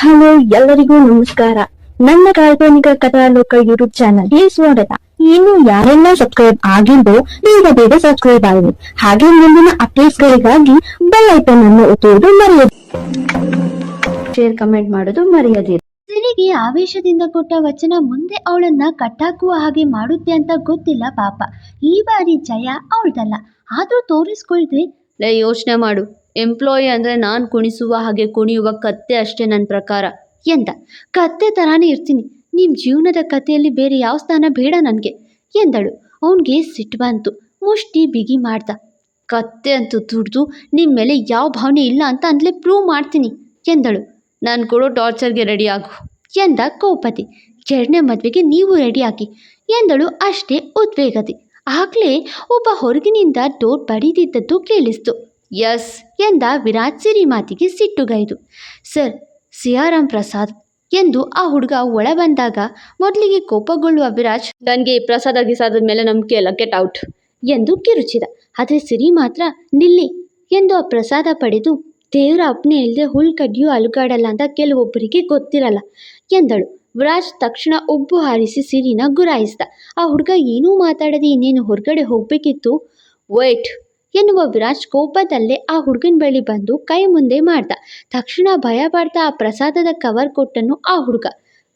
Hello ಎಲ್ಲರಿಗೂ ನಮಸ್ಕಾರ. ನನ್ನ ಕಾಲ್ಪನಿಕ ಕಥಾಲೋಕ ಯೂಟ್ಯೂಬ್ ಚಾನಲ್ಗೆ ಸ್ವಾಗತ. ಇನ್ನು ಯಾರೆಲ್ಲ ಸಬ್ಸ್ಕ್ರೈಬ್ ಆಗಿದ್ದೋ ಬೇಗ ಬೇಗ ಸಬ್ಸ್ಕ್ರೈಬ್ ಆಗಿ. ಹಾಗೆ ಮುಂದಿನ ಅಪ್ಡೇಟ್ಸ್ ಗಳಿಗಾಗಿ ಬೆಲ್ ಐಕನ್ ಅನ್ನು ಒತ್ತುವುದು ಮರೆಯದು ಶೇರ್ ಕಮೆಂಟ್ ಮಾಡೋದು ಮರೆಯದಿರಿ ಸಿರಿಗೆ ಆವೇಶದಿಂದ ಕೊಟ್ಟ ವಚನ ಮುಂದೆ ಅವಳನ್ನ ಕಟ್ಟಾಕುವ ಹಾಗೆ ಮಾಡುತ್ತೆ ಅಂತ ಗೊತ್ತಿಲ್ಲ ಪಾಪ. ಈ ಬಾರಿ ಜಯ ಅವಳ್ದಲ್ಲ. ಆದ್ರೂ ತೋರಿಸ್ಕೊಳ್ದೆ. ಲೇ ಯೋಚನೆ ಮಾಡು. ಎಂಪ್ಲಾಯಿ ಅಂದರೆ ನಾನು ಕುಣಿಸುವ ಹಾಗೆ ಕುಣಿಯುವ ಕತ್ತೆ ಅಷ್ಟೇ ನನ್ನ ಪ್ರಕಾರ. ಎಂದ, ಕತ್ತೆ ಥರಾನೇ ಇರ್ತೀನಿ. ನಿಮ್ಮ ಜೀವನದ ಕಥೆಯಲ್ಲಿ ಬೇರೆ ಯಾವ ಸ್ಥಾನ ಬೇಡ ನನಗೆ, ಎಂದಳು. ಅವನಿಗೆ ಸಿಟ್ಟು ಬಂತು, ಮುಷ್ಟಿ ಬಿಗಿ ಮಾಡ್ದ. ಕತ್ತೆ ಅಂತೂ ದುಡ್ದು ನಿಮ್ಮ ಮೇಲೆ ಯಾವ ಭಾವನೆ ಇಲ್ಲ ಅಂತ ಅಂದಲೇ ಪ್ರೂವ್ ಮಾಡ್ತೀನಿ, ಎಂದಳು. ನಾನು ಕೊಡೋ ಟಾರ್ಚರ್ಗೆ ರೆಡಿ ಆಗು, ಎಂದ ಕೌಪತಿ. ಎರಡನೇ ಮದುವೆಗೆ ನೀವು ರೆಡಿ ಆಗಿ, ಎಂದಳು ಅಷ್ಟೇ ಉದ್ವೇಗದಿ. ಆಗಲೇ ಒಬ್ಬ ಹೊರಗಿನಿಂದ ಡೋರ್ ಬಡಿದಿದ್ದದ್ದು ಕೇಳಿಸ್ತು. ಎಸ್ ಎಂದ ವಿರಾಜ್ ಸಿರಿ ಮಾತಿಗೆ ಸಿಟ್ಟುಗೈದು. ಸರ್ ಸಿಯಾರಾಮ್ ಪ್ರಸಾದ್ ಎಂದು ಆ ಹುಡುಗ ಒಳ ಬಂದಾಗ ಮೊದಲಿಗೆ ಕೋಪಗೊಳ್ಳುವ ವಿರಾಜ್ ನನಗೆ ಈ ಪ್ರಸಾದ ಗಿಸಾದ ಮೇಲೆ ನಂಬಿಕೆ ಇಲ್ಲ ಗೆಟ್ ಔಟ್ ಎಂದು ಕಿರುಚಿದ. ಆದರೆ ಸಿರಿ ಮಾತ್ರ ನಿಲ್ಲಿ ಎಂದು ಆ ಪ್ರಸಾದ ಪಡೆದು ದೇವರ ಅಪ್ನೆ ಇಲ್ಲದೆ ಹುಲ್ ಕಡ್ಡಿಯೂ ಅಲುಗಾಡಲ್ಲ ಅಂತ ಕೆಲವೊಬ್ಬರಿಗೆ ಗೊತ್ತಿರಲ್ಲ ಎಂದಳು. ವಿರಾಜ್ ತಕ್ಷಣ ಉಬ್ಬು ಹಾರಿಸಿ ಸಿರಿನ ಗುರಾಯಿಸ್ದ. ಆ ಹುಡುಗ ಏನೂ ಮಾತಾಡದೆ ಇನ್ನೇನು ಹೊರಗಡೆ ಹೋಗಬೇಕಿತ್ತು? ವೇಟ್ ಎನ್ನುವ ವಿರಾಜ್ ಕೋಪದಲ್ಲೇ ಆ ಹುಡುಗನ ಬಳಿ ಬಂದು ಕೈ ಮುಂದೆ ಮಾಡ್ದ. ತಕ್ಷಣ ಭಯ ಪಡ್ತಾ ಆ ಪ್ರಸಾದದ ಕವರ್ ಕೊಟ್ಟನು ಆ ಹುಡುಗ.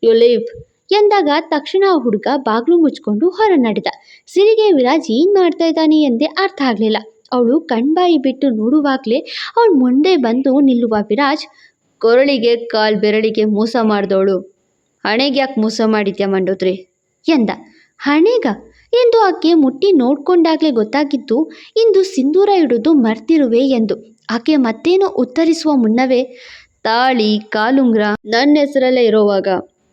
ಯು ಲೀವ್ ಎಂದಾಗ ತಕ್ಷಣ ಆ ಹುಡುಗ ಬಾಗ್ಲು ಮುಚ್ಕೊಂಡು ಹೊರ ನಡೆದ. ಸಿರಿಗೆ ವಿರಾಜ್ ಏನ್ ಮಾಡ್ತಾ ಇದ್ದಾನೆ ಎಂದೇ ಅರ್ಥ ಆಗ್ಲಿಲ್ಲ. ಅವಳು ಕಣ್ಬಾಯಿ ಬಿಟ್ಟು ನೋಡುವಾಗ್ಲೇ ಅವಳು ಮುಂದೆ ಬಂದು ನಿಲ್ಲುವ ವಿರಾಜ್, ಕೊರಳಿಗೆ ಕಾಲ್ ಬೆರಳಿಗೆ ಮೋಸ ಮಾಡಿದವಳು. ಹಣೆಗೆ ಯಾಕೆ ಮೋಸ ಮಾಡಿದ್ಯಾ ಮಂಡೋದ್ರಿ ಎಂದ. ಹಣೆಗ? ಎಂದು ಆಕೆ ಮುಟ್ಟಿ ನೋಡ್ಕೊಂಡಾಗಲೇ ಗೊತ್ತಾಗಿದ್ದು, ಇಂದು ಸಿಂಧೂರ ಇಡುವುದು ಮರ್ತಿರುವೆ ಎಂದು. ಆಕೆ ಮತ್ತೇನೋ ಉತ್ತರಿಸುವ ಮುನ್ನವೇ, ತಾಳಿ, ಕಾಲುಂಗ್ರ, ನನ್ನ ಹೆಸರಲ್ಲೇ ಇರೋವಾಗ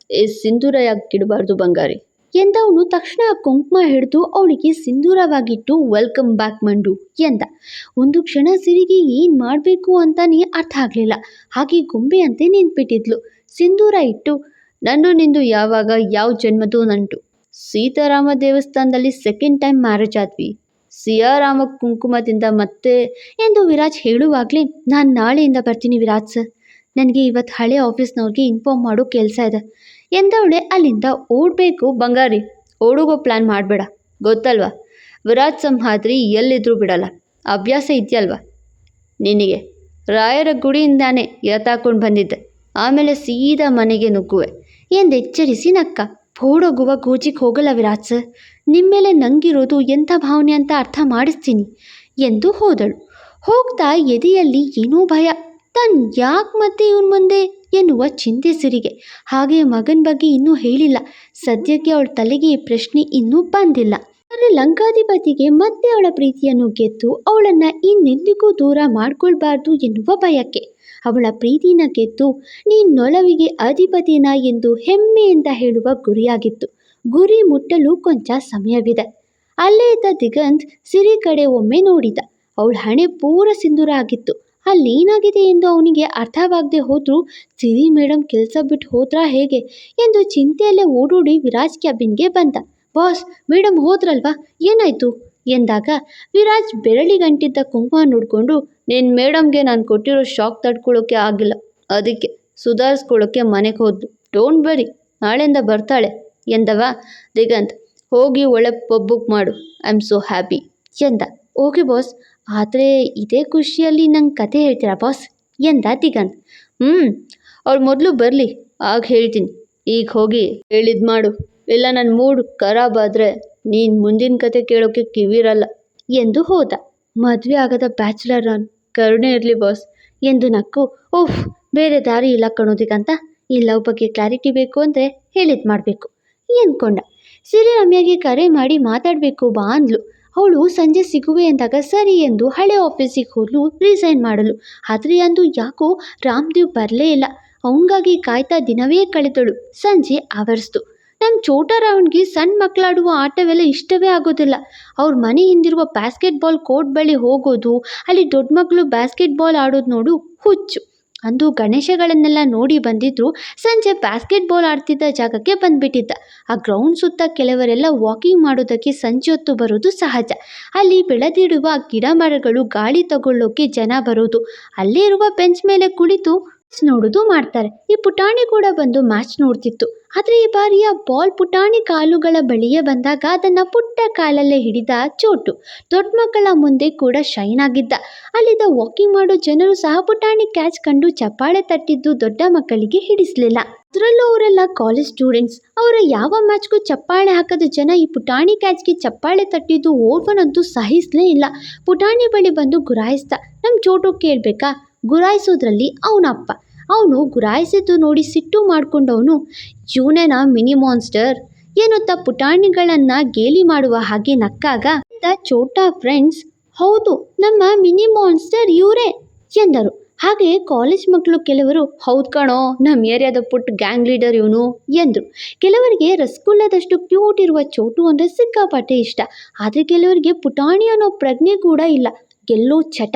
ಈ ಸಿಂಧೂರ ಯಾಕೆ ಇಡಬಾರ್ದು ಬಂಗಾರಿ? ಎಂದವನು ತಕ್ಷಣ ಕುಂಕುಮ ಹಿಡಿದು ಅವಳಿಗೆ ಸಿಂಧೂರವಾಗಿಟ್ಟು, ವೆಲ್ಕಮ್ ಬ್ಯಾಕ್ ಮಂಡು ಎಂದ. ಒಂದು ಕ್ಷಣ ಸಿರಿಗೆ ಏನು ಮಾಡಬೇಕು ಅಂತಾನೆ ಅರ್ಥ ಆಗಲಿಲ್ಲ. ಹಾಗೆ ಗೊಂಬೆಯಂತೆ ನಿಂತ್ಬಿಟ್ಟಿದ್ಲು. ಸಿಂಧೂರ ಇಟ್ಟು, ನನ್ನ ನಿಂದು ಯಾವಾಗ, ಯಾವ ಜನ್ಮದೂ ನಂಟು ಸೀತಾರಾಮ ದೇವಸ್ಥಾನದಲ್ಲಿ ಸೆಕೆಂಡ್ ಟೈಮ್ ಮ್ಯಾರೇಜ್ ಆದ್ವಿ. ಸಿಯಾರಾಮ ಕುಂಕುಮದಿಂದ ಮತ್ತೆ ಎಂದು ವಿರಾಜ್ ಹೇಳುವಾಗಲೇ, ನಾನು ನಾಳೆಯಿಂದ ಬರ್ತೀನಿ ವಿರಾಜ್ ಸರ್. ನನಗೆ ಇವತ್ತು ಹಳೆ ಆಫೀಸ್ನವ್ರಿಗೆ ಇನ್ಫಾರ್ಮ್ ಮಾಡೋ ಕೆಲಸ ಇದೆ. ಎಂದವಳೆ, ಅಲ್ಲಿಂದ ಓಡಬೇಕು ಬಂಗಾರಿ. ಓಡೋಗೋ ಪ್ಲ್ಯಾನ್ ಮಾಡಬೇಡ. ಗೊತ್ತಲ್ವಾ? ವಿರಾಜ್ ಸಂಹಾದ್ರಿ ಎಲ್ಲಿದ್ರೂ ಬಿಡಲ್ಲ. ಅಭ್ಯಾಸ ಇದೆಯಲ್ವ? ನಿನಗೆ. ರಾಯರ ಗುಡಿಯಿಂದಾನೆ ಎತ್ತಾಕೊಂಡು ಬಂದಿದ್ದೆ. ಆಮೇಲೆ ಸೀದಾ ಮನೆಗೆ ನುಗ್ಗುವೆ. ಎಂದೆಚ್ಚರಿಸಿ ನಕ್ಕ ಓಡೋಗುವ ಗೋಜಿಗೆ ಹೋಗಲ್ಲ ವಿರಾಜ್ ಸರ್. ನಿಮ್ಮ ಮೇಲೆ ನಂಗಿರೋದು ಎಂಥ ಭಾವನೆ ಅಂತ ಅರ್ಥ ಮಾಡಿಸ್ತೀನಿ ಎಂದು ಹೋದಳು. ಹೋಗ್ತಾ ಎದೆಯಲ್ಲಿ ಏನೋ ಭಯ. ತನ್ ಯಾಕೆ ಮತ್ತೆ ಇವನ್ ಮುಂದೆ ಎನ್ನುವ ಚಿಂತೆ ಸಿರಿಗೆ. ಹಾಗೆ ಮಗನ ಬಗ್ಗೆ ಇನ್ನೂ ಹೇಳಿಲ್ಲ. ಸದ್ಯಕ್ಕೆ ಅವಳ ತಲೆಗೆ ಈ ಪ್ರಶ್ನೆ ಇನ್ನೂ ಬಂದಿಲ್ಲ. ಆದರೆ ಲಂಕಾಧಿಪತಿಗೆ ಮತ್ತೆ ಅವಳ ಪ್ರೀತಿಯನ್ನು ಗೆದ್ದು ಅವಳನ್ನ ಇನ್ನೆಂದಿಗೂ ದೂರ ಮಾಡ್ಕೊಳ್ಬಾರ್ದು ಎನ್ನುವ ಭಯಕ್ಕೆ ಅವಳ ಪ್ರೀತಿನ ಗೆದ್ದು ನೀ ನೊಲವಿಗೆ ಅಧಿಪತಿನ ಎಂದು ಹೆಮ್ಮೆಯಿಂದ ಹೇಳುವ ಗುರಿಯಾಗಿತ್ತು. ಗುರಿ ಮುಟ್ಟಲು ಕೊಂಚ ಸಮಯವಿದೆ. ಅಲ್ಲೇ ಇದ್ದ ದಿಗಂತ್ ಸಿರಿ ಕಡೆ ಒಮ್ಮೆ ನೋಡಿದ. ಅವಳ ಹಣೆ ಪೂರ ಸಿಂಧೂರ ಆಗಿತ್ತು. ಅಲ್ಲೇನಾಗಿದೆ ಎಂದು ಅವನಿಗೆ ಅರ್ಥವಾಗದೆ ಹೋದ್ರೂ, ಸಿರಿ ಮೇಡಮ್ ಕೆಲಸ ಬಿಟ್ಟು ಹೋದ್ರಾ ಹೇಗೆ? ಎಂದು ಚಿಂತೆಯಲ್ಲೇ ಓಡೋಡಿ ವಿರಾಜ್ ಕ್ಯಾಬಿನ್ಗೆ ಬಂದ. ಬಾಸ್ ಮೇಡಮ್ ಹೋದ್ರಲ್ವಾ? ಏನಾಯ್ತು? ಎಂದಾಗ, ವಿರಾಜ್ ಬೆರಳಿಗಂಟಿದ್ದ ಕುಂಕುಮ ನೋಡಿಕೊಂಡು ನಿನ್ನ ಮೇಡಮ್ಗೆ ನಾನು ಕೊಟ್ಟಿರೋ ಶಾಕ್ ತಡ್ಕೊಳ್ಳೋಕೆ ಆಗಿಲ್ಲ. ಅದಕ್ಕೆ ಸುಧಾರಿಸ್ಕೊಳ್ಳೋಕೆ ಮನೆಗೆ ಹೋದ್ಲು ಡೋಂಟ್ ಬರಿ ನಾಳೆಯಿಂದ ಬರ್ತಾಳೆ. ಎಂದವ ದಿಗಂತ್, ಹೋಗಿ ಒಳ್ಳೆ ಪಬ್ ಬುಕ್ ಮಾಡು. I am so happy. ಎಂದ, ಓಕೆ ಬಾಸ್, ಆದರೆ ಇದೇ ಖುಷಿಯಲ್ಲಿ ನಂಗೆ ಕತೆ ಹೇಳ್ತೀರಾ ಬಾಸ್? ಎಂದ ದಿಗಂತ್ ಹ್ಞೂ ಅವ್ಳು ಮೊದಲು ಬರಲಿ, ಆಗ ಹೇಳ್ತೀನಿ. ಈಗ ಹೋಗಿ ಹೇಳಿದ್ ಮಾಡು. ಇಲ್ಲ ನನ್ನ ಮೂಡ್ ಖರಾಬ್ ಆದರೆ ನೀನು ಮುಂದಿನ ಕತೆ ಕೇಳೋಕ್ಕೆ ಕಿವಿರಲ್ಲ ಎಂದು ಹೋದ. ಮದುವೆ ಆಗದ ಬ್ಯಾಚುಲರ್ ನಾನು ಕರುಣೆ ಇರಲಿ ಬಾಸ್ ಎಂದು ನಕ್ಕು. ಓಹ್ ಬೇರೆ ದಾರಿ ಇಲ್ಲ ಕಣೋದಿಗಂತ. ಈ ಲವ್ ಬಗ್ಗೆ ಕ್ಲಾರಿಟಿ ಬೇಕು ಅಂದರೆ ಹೇಳಿದ್ ಮಾಡಬೇಕು, ಎಂದ್ಕೊಂಡ. ಸಿರಿ ರಮ್ಯಾಗೆ ಕರೆ ಮಾಡಿ ಮಾತಾಡಬೇಕು ಬಾ ಅಂದ್ಲು. ಅವಳು ಸಂಜೆ ಸಿಗುವೆ ಎಂದಾಗ ಸರಿ ಎಂದು ಹಳೆ ಆಫೀಸಿಗೆ ಹೋದ್ಲು, ರಿಸೈನ್ ಮಾಡಲು. ಆದರೆ ಅಂದು ಯಾಕೋ ರಾಮ್ದೇವ್ ಬರಲೇ ಇಲ್ಲ. ಅವನಿಗಾಗಿ ಕಾಯ್ತಾ ದಿನವೇ ಕಳೆದಳು. ಸಂಜೆ ಆವರಿಸ್ತು. ನಮ್ಮ ಚೋಟರಾವಣ್ಗೆ ಸಣ್ಣ ಮಕ್ಕಳಾಡುವ ಆಟವೆಲ್ಲ ಇಷ್ಟವೇ ಆಗೋದಿಲ್ಲ. ಅವ್ರ ಮನೆ ಹಿಂದಿರುವ ಬ್ಯಾಸ್ಕೆಟ್ ಬಾಲ್ ಕೋರ್ಟ್ ಬಳಿ ಹೋಗೋದು, ಅಲ್ಲಿ ದೊಡ್ಡ ಮಕ್ಕಳು ಬ್ಯಾಸ್ಕೆಟ್ ಬಾಲ್ ಆಡೋದು ನೋಡು ಹುಚ್ಚು. ಅಂದು ಗಣೇಶಗಳನ್ನೆಲ್ಲ ನೋಡಿ ಬಂದಿದ್ರು, ಸಂಜೆ ಬ್ಯಾಸ್ಕೆಟ್ ಬಾಲ್ ಆಡ್ತಿದ್ದ ಜಾಗಕ್ಕೆ ಬಂದ್ಬಿಟ್ಟಿದ್ದ. ಆ ಗ್ರೌಂಡ್ ಸುತ್ತ ಕೆಲವರೆಲ್ಲ ವಾಕಿಂಗ್ ಮಾಡೋದಕ್ಕೆ ಸಂಜೆ ಹೊತ್ತು ಬರೋದು ಸಹಜ. ಅಲ್ಲಿ ಬೆಳೆದಿಡುವ ಗಿಡ ಮರಗಳು ಗಾಳಿ ತಗೊಳ್ಳೋಕೆ ಜನ ಬರೋದು. ಅಲ್ಲೇ ಇರುವ ಬೆಂಚ್ ಮೇಲೆ ಕುಳಿತು ನೋಡೋದು ಮಾಡ್ತಾರೆ. ಈ ಪುಟಾಣಿ ಕೂಡ ಬಂದು ಮ್ಯಾಚ್ ನೋಡ್ತಿತ್ತು. ಆದರೆ ಈ ಬಾರಿಯ ಬಾಲ್ ಪುಟಾಣಿ ಕಾಲುಗಳ ಬಳಿಯೇ ಬಂದಾಗ ಅದನ್ನು ಪುಟ್ಟ ಕಾಲಲ್ಲೇ ಹಿಡಿದ ಚೋಟು. ದೊಡ್ಡ ಮಕ್ಕಳ ಮುಂದೆ ಕೂಡ ಶೈನ್ ಆಗಿದ್ದ. ಅಲ್ಲಿದ್ದ ವಾಕಿಂಗ್ ಮಾಡೋ ಜನರು ಸಹ ಪುಟಾಣಿ ಕ್ಯಾಚ್ ಕಂಡು ಚಪ್ಪಾಳೆ ತಟ್ಟಿದ್ದು ದೊಡ್ಡ ಮಕ್ಕಳಿಗೆ ಹಿಡಿಸ್ಲಿಲ್ಲ. ಅದರಲ್ಲೂ ಅವರೆಲ್ಲ ಕಾಲೇಜ್ ಸ್ಟೂಡೆಂಟ್ಸ್ ಅವರ ಯಾವ ಮ್ಯಾಚ್ಗೂ ಚಪ್ಪಾಳೆ ಹಾಕದ ಜನ ಈ ಪುಟಾಣಿ ಕ್ಯಾಚ್ಗೆ ಚಪ್ಪಾಳೆ ತಟ್ಟಿದ್ದು ಓರ್ವನಂತೂ ಸಹಿಸಲೇ ಇಲ್ಲ. ಪುಟಾಣಿ ಬಳಿ ಬಂದು ಗುರಾಯಿಸ್ತ ನಮ್ಮ ಚೋಟು ಕೇಳಬೇಕಾ? ಗುರಾಯಿಸೋದ್ರಲ್ಲಿ ಅವನಪ್ಪ. ಅವನು ಗುರಾಯಿಸಿದ್ದು ನೋಡಿ ಸಿಟ್ಟು ಮಾಡಿಕೊಂಡವನು ಇವನೇನ ಮಿನಿ ಮಾನ್ಸ್ಟರ್ ಏನೊತ್ತ ಪುಟಾಣಿಗಳನ್ನು ಗೇಲಿ ಮಾಡುವ ಹಾಗೆ ನಕ್ಕಾಗ ದ ಚೋಟಾ ಫ್ರೆಂಡ್ಸ್, ಹೌದು, ನಮ್ಮ ಮಿನಿ ಮಾನ್ಸ್ಟರ್ ಇವರೇ ಎಂದರು. ಹಾಗೆ ಕಾಲೇಜ್ ಮಕ್ಕಳು ಕೆಲವರು, ಹೌದು ಕಣೋ ನಮ್ಮ ಏರಿಯಾದ ಪುಟ್ಟ ಗ್ಯಾಂಗ್ ಲೀಡರ್ ಇವನು ಎಂದರು. ಕೆಲವರಿಗೆ ರಸಗುಲ್ಲದಷ್ಟು ಕ್ಯೂಟ್ ಇರುವ ಚೋಟು ಅಂದರೆ ಸಿಕ್ಕಾಪಟ್ಟೆ ಇಷ್ಟ. ಆದರೆ ಕೆಲವರಿಗೆ ಪುಟಾಣಿ ಅನ್ನೋ ಪ್ರಜ್ಞೆ ಕೂಡ ಇಲ್ಲ. ಗೆಲ್ಲೋ ಚಟ.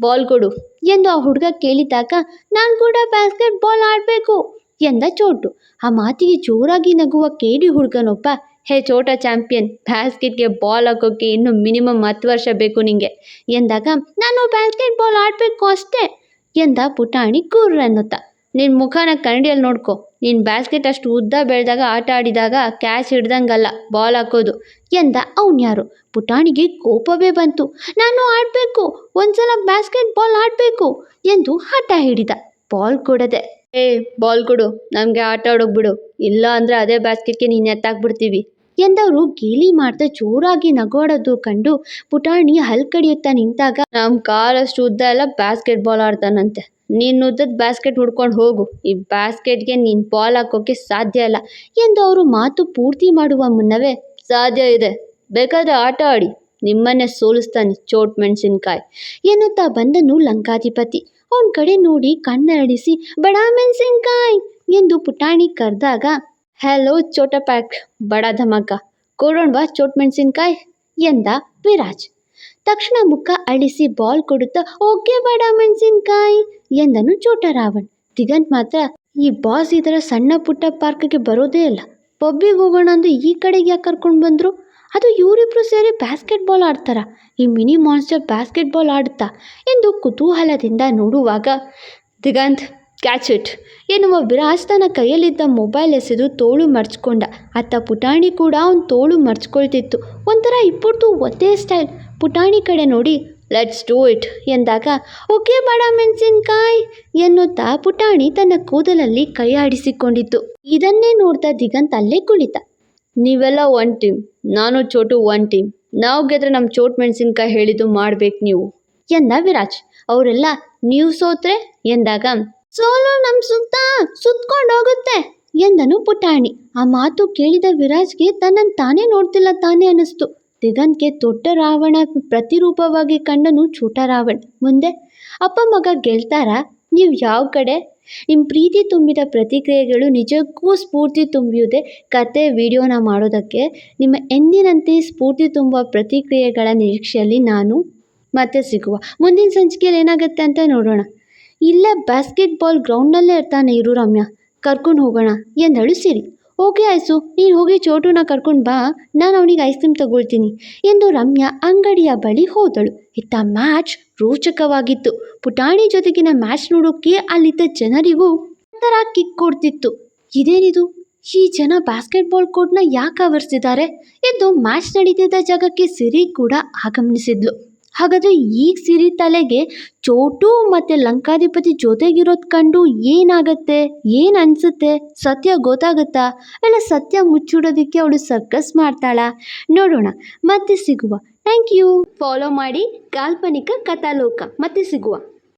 ಬಾಲ್ ಕೊಡು ಎಂದು ಆ ಹುಡುಗ ಕೇಳಿದಾಗ ನಾನು ಕೂಡ ಬ್ಯಾಸ್ಕೆಟ್ ಬಾಲ್ ಆಡಬೇಕು ಎಂದ ಚೋಟು. ಆ ಮಾತಿಗೆ ಜೋರಾಗಿ ನಗುವ ಕೇಡಿ ಹುಡುಗನೊಬ್ಬ, ಹೇ ಚೋಟ ಚಾಂಪಿಯನ್ ಬ್ಯಾಸ್ಕೆಟ್ಗೆ ಬಾಲ್ ಹಾಕೋಕ್ಕೆ ಇನ್ನು ಮಿನಿಮಮ್ ಹತ್ತು ವರ್ಷ ಬೇಕು ನಿಂಗೆ ಎಂದಾಗ, ನಾನು ಬ್ಯಾಸ್ಕೆಟ್ ಬಾಲ್ ಆಡಬೇಕು ಅಷ್ಟೇ ಎಂದ ಪುಟಾಣಿ ಗುರ್ರ ಅನ್ನುತ್ತಾ ನಿನ್ನ ಮುಖನ ಕನ್ನಡಿಯಲ್ಲಿ ನೋಡ್ಕೊ. ನೀನು ಬ್ಯಾಸ್ಕೆಟ್ ಅಷ್ಟು ಉದ್ದ ಬೆಳೆದಾಗ ಆಟ ಆಡಿದಾಗ ಕ್ಯಾಚ್ ಹಿಡ್ದಂಗಲ್ಲ ಬಾಲ್ ಹಾಕೋದು ಎಂದ ಯಾರು? ಪುಟಾಣಿಗೆ ಕೋಪವೇ ಬಂತು. ನಾನು ಆಡಬೇಕು, ಒಂದ್ಸಲ ಬ್ಯಾಸ್ಕೆಟ್ ಬಾಲ್ ಆಡಬೇಕು ಎಂದು ಹಠ ಹಿಡಿದ. ಬಾಲ್ ಕೊಡದೆ. ಏ ಬಾಲ್ ಕೊಡು, ನಮಗೆ ಆಟ ಆಡೋಗ್ಬಿಡು ಇಲ್ಲ ಅಂದ್ರೆ ಅದೇ ಬ್ಯಾಸ್ಕೆಟ್ಗೆ ನೀನು ಎತ್ತಾಕ್ಬಿಡ್ತೀವಿ ಎಂದವರು ಗೀಲಿ ಮಾಡ್ತಾ ಜೋರಾಗಿ ನಗೋಡೋದು ಕಂಡು ಪುಟಾಣಿ ಹಲ್ಕಡಿಯುತ್ತಾ ನಿಂತಾಗ ನಮ್ಮ ಕಾಲಷ್ಟು ಉದ್ದ ಎಲ್ಲ ಬ್ಯಾಸ್ಕೆಟ್ ಬಾಲ್ ಆಡ್ತಾನಂತೆ. ನೀನು ಉದ್ದದ ಬ್ಯಾಸ್ಕೆಟ್ ಹುಡ್ಕೊಂಡು ಹೋಗು. ಈ ಬ್ಯಾಸ್ಕೆಟ್ಗೆ ನೀನು ಬಾಲ್ ಹಾಕೋಕ್ಕೆ ಸಾಧ್ಯ ಇಲ್ಲ ಎಂದು ಅವರು ಮಾತು ಪೂರ್ತಿ ಮಾಡುವ ಮುನ್ನವೇ ಸಾಧ್ಯ ಇದೆ. ಬೇಕಾದರೆ ಆಟ ಆಡಿ. ನಿಮ್ಮನ್ನೇ ಸೋಲಿಸ್ತಾನೆ ಚೋಟ್ ಮೆಣಸಿನ್ಕಾಯಿ ಎನ್ನುತ್ತಾ ಬಂದನು ಲಂಕಾಧಿಪತಿ. ಅವನ ಕಡೆ ನೋಡಿ ಕಣ್ಣರಡಿಸಿ ಬಡ ಮೆಣಸಿನ್ಕಾಯಿ! ಎಂದು ಪುಟಾಣಿ ಕರೆದಾಗ, ಹಲೋ ಚೋಟ ಪ್ಯಾಕ್ ಬಡ ಧಮಕ. ಕೊಡೋಣವಾ ಚೋಟ್ ಮೆಣಸಿನ್ಕಾಯಿ? ಎಂದ ವಿರಾಜ್ ತಕ್ಷಣ ಮುಖ ಅಳಿಸಿ ಬಾಲ್ ಕೊಡುತ್ತಾ, ಓಕೆ ಬಡ ಮೆಣಸಿನ್ಕಾಯಿ ಎಂದನು ಚೋಟ ರಾವಣ್ ದಿಗಂತ್ ಮಾತ್ರ, ಈ ಬಾಸ್ ಥರ ಸಣ್ಣ ಪುಟ್ಟ ಪಾರ್ಕ್ಗೆ ಬರೋದೇ ಇಲ್ಲ. ಪಬ್ಬಿಗೆ ಹೋಗೋಣ ಅಂದ್ರೆ ಈ ಕಡೆಗೆ ಯಾಕೆ ಕರ್ಕೊಂಡು ಬಂದರು? ಅದು ಇವರಿಬ್ರು ಸೇರಿ ಬ್ಯಾಸ್ಕೆಟ್ ಬಾಲ್ ಆಡ್ತಾರ. ಈ ಮಿನಿ ಮಾನ್ಸ್ಟರ್ ಬ್ಯಾಸ್ಕೆಟ್ ಬಾಲ್ ಆಡುತ್ತಾ ಎಂದು ಕುತೂಹಲದಿಂದ ನೋಡುವಾಗ, ದಿಗಂತ್ ಕ್ಯಾಚ್ ಇಟ್ ಎನ್ನುವ ವಿರಾಜ್ ತನ್ನ ಕೈಯಲ್ಲಿದ್ದ ಮೊಬೈಲ್ ಎಸೆದು ತೋಳು ಮರ್ಚ್ಕೊಂಡ. ಅತ್ತ ಪುಟಾಣಿ ಕೂಡ ಅವನ ತೋಳು ಮರ್ಚ್ಕೊಳ್ತಿತ್ತು. ಒಂಥರ ಇಬ್ಬರದು ಒಂದೇ ಸ್ಟೈಲ್. ಪುಟಾಣಿ ಕಡೆ ನೋಡಿ ಲೆಟ್ಸ್ ಡೂ ಇಟ್ ಎಂದಾಗ, ಓಕೆ ಬಡ ಮೆಣಸಿನ್ಕಾಯಿ ಎನ್ನುತ್ತಾ ಪುಟಾಣಿ ತನ್ನ ಕೂದಲಲ್ಲಿ ಕೈ ಆಡಿಸಿಕೊಂಡಿತ್ತು. ಇದನ್ನೇ ನೋಡ್ತಾ ದಿಗಂತ ಅಲ್ಲೇ ಕುಳಿತ. ನೀವೆಲ್ಲ ಒನ್ ಟೀಮ್. ನಾನು ಚೋಟು ಒನ್ ಟೀಮ್. ನಾವು ಗೆದ್ರೆ ನಮ್ಮ ಚೋಟ್ ಮೆಣಸಿನ್ಕಾಯಿ ಹೇಳಿದ್ದು ಮಾಡ್ಬೇಕು ನೀವು ಎಂದ ವಿರಾಜ್. ಅವರೆಲ್ಲ ನೀವು ಸೋತ್ರೆ? ಎಂದಾಗ ಸೋಲು ನಮ್ಮ ಸುತ್ತ ಸುತ್ಕೊಂಡು ಹೋಗುತ್ತೆ ಎಂದನು ಪುಟಾಣಿ. ಆ ಮಾತು ಕೇಳಿದ ವಿರಾಜ್ಗೆ ತನ್ನನ್ನು ತಾನೇ ನೋಡ್ತಿಲ್ಲ ತಾನೇ ಅನ್ನಿಸ್ತು. ದಿಗಂತ್ಗೆ ದೊಡ್ಡ ರಾವಣ ಪ್ರತಿರೂಪವಾಗಿ ಕಂಡನು ಚೂಟ ರಾವಣ್ ಮುಂದೆ, ಅಪ್ಪ ಮಗ ಗೆಲ್ತಾರ? ನೀವು ಯಾವ ಕಡೆ? ನಿಮ್ಮ ಪ್ರೀತಿ ತುಂಬಿದ ಪ್ರತಿಕ್ರಿಯೆಗಳು ನಿಜಕ್ಕೂ ಸ್ಫೂರ್ತಿ ತುಂಬಿಯುವುದೇ ಕತೆ ವಿಡಿಯೋನ ಮಾಡೋದಕ್ಕೆ ನಿಮ್ಮ ಎಂದಿನಂತೆ ಸ್ಫೂರ್ತಿ ತುಂಬುವ ಪ್ರತಿಕ್ರಿಯೆಗಳ ನಿರೀಕ್ಷೆಯಲ್ಲಿ ನಾನು ಮತ್ತೆ ಸಿಗುವ. ಮುಂದಿನ ಸಂಚಿಕೆಯಲ್ಲಿ ಏನಾಗುತ್ತೆ ಅಂತ ನೋಡೋಣ. ಇಲ್ಲೇ ಬ್ಯಾಸ್ಕೆಟ್ಬಾಲ್ ಗ್ರೌಂಡ್ನಲ್ಲೇ ಇರ್ತಾನೆ ಇರು ರಮ್ಯಾ. ಕರ್ಕೊಂಡು ಹೋಗೋಣ ಎಂದಳು ಸಿರಿ ಓಕೆ ಆಯ್ಸು, ನೀನು ಹೋಗಿ ಚೋಟುನ ಕರ್ಕೊಂಡು ಬಾ, ನಾನು ಅವನಿಗೆ ಐಸ್ ಕ್ರೀಮ್ ತಗೊಳ್ತೀನಿ ಎಂದು ರಮ್ಯಾ ಅಂಗಡಿಯ ಬಳಿ ಹೋದಳು. ಇತ್ತ ಮ್ಯಾಚ್ ರೋಚಕವಾಗಿತ್ತು. ಪುಟಾಣಿ ಜೊತೆಗಿನ ಮ್ಯಾಚ್ ನೋಡೋಕ್ಕೆ ಅಲ್ಲಿದ್ದ ಜನರಿಗೂ ಒಂಥರ ಕಿಕ್ ಕೊಡ್ತಿತ್ತು. ಇದೇನಿದು? ಈ ಜನ ಬಾಸ್ಕೆಟ್ಬಾಲ್ ಕೋರ್ಟ್ನ ಯಾಕೆ ಆವರಿಸಿದ್ದಾರೆ? ಎಂದು ಮ್ಯಾಚ್ ನಡೀತಿದ್ದ ಜಾಗಕ್ಕೆ ಸಿರಿ ಕೂಡ ಆಗಮನಿಸಿದ್ಲು. ಹಾಗಾದರೆ ಈಗ ಸಿರಿ ತಲೆಗೆ ಚೋಟು ಮತ್ತು ಲಂಕಾಧಿಪತಿ ಜೊತೆಗಿರೋದು ಕಂಡು ಏನಾಗತ್ತೆ? ಏನು ಅನಿಸುತ್ತೆ? ಸತ್ಯ ಗೊತ್ತಾಗುತ್ತಾ? ಇಲ್ಲ ಸತ್ಯ ಮುಚ್ಚಿಡೋದಕ್ಕೆ ಅವಳು ಸರ್ಕಸ್ ಮಾಡ್ತಾಳಾ? ನೋಡೋಣ, ಮತ್ತೆ ಸಿಗುವ. ಥ್ಯಾಂಕ್ ಯು ಫಾಲೋ ಮಾಡಿ ಕಾಲ್ಪನಿಕ ಕಥಾಲೋಕ, ಮತ್ತೆ ಸಿಗುವ.